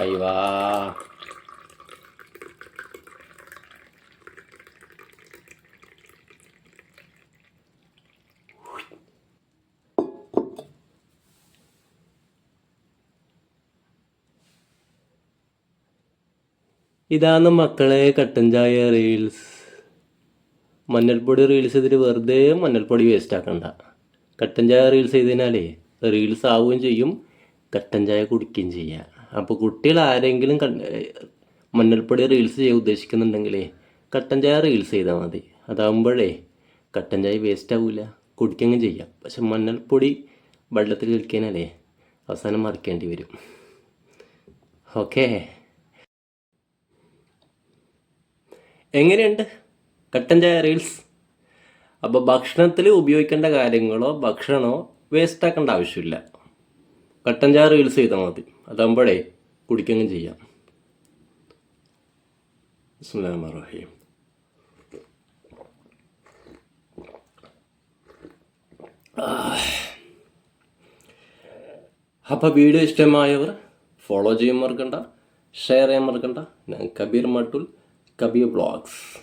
അയ്വാ ഇതാണ് മക്കളെ കട്ടൻ ചായ റീൽസ് മഞ്ഞൾപ്പൊടി റീൽസ് ചെയ്തിട്ട് വെറുതെ മഞ്ഞൾപ്പൊടി വേസ്റ്റ് ആക്കണ്ട. കട്ടൻ ചായ റീൽസ് ചെയ്തതിനാലേ റീൽസ് ആവുകയും ചെയ്യും കട്ടൻ ചായ കുടിക്കുകയും ചെയ്യാം. അപ്പോൾ കുട്ടികൾ ആരെങ്കിലും മഞ്ഞൾപ്പൊടി റീൽസ് ചെയ്യാൻ ഉദ്ദേശിക്കുന്നുണ്ടെങ്കിലേ കട്ടൻ ചായ റീൽസ് ചെയ്താൽ മതി. അതാകുമ്പോഴേ കട്ടൻ ചായ വേസ്റ്റ് ആവില്ല കുടിക്കുകയും ചെയ്യാം. പക്ഷെ മഞ്ഞൾപ്പൊടി വെള്ളത്തിൽ കളിക്കാനല്ലേ അവസാനം മറിക്കേണ്ടി വരും. ഓക്കേ. എങ്ങനെയുണ്ട് കട്ടൻ ചായ റീൽസ് അപ്പോൾ ഭക്ഷണത്തിൽ ഉപയോഗിക്കേണ്ട കാര്യങ്ങളോ ഭക്ഷണമോ വേസ്റ്റ് ആക്കേണ്ട ആവശ്യമില്ല. കട്ടൻ ചായ റീൽസ് ചെയ്താൽ മതി. അതാകുമ്പോഴേ കുടിക്കുകയും ചെയ്യാം. ബിസ്മില്ലാഹിർ റഹീം അപ്പോൾ വീഡിയോ ഇഷ്ടമായവർ ഫോളോ ചെയ്യാൻ മറക്കണ്ട ഷെയർ ചെയ്യാൻ മറക്കണ്ട. ഞാൻ കബീർ മട്ടുൽ കബീർ ബ്ലോഗ്സ്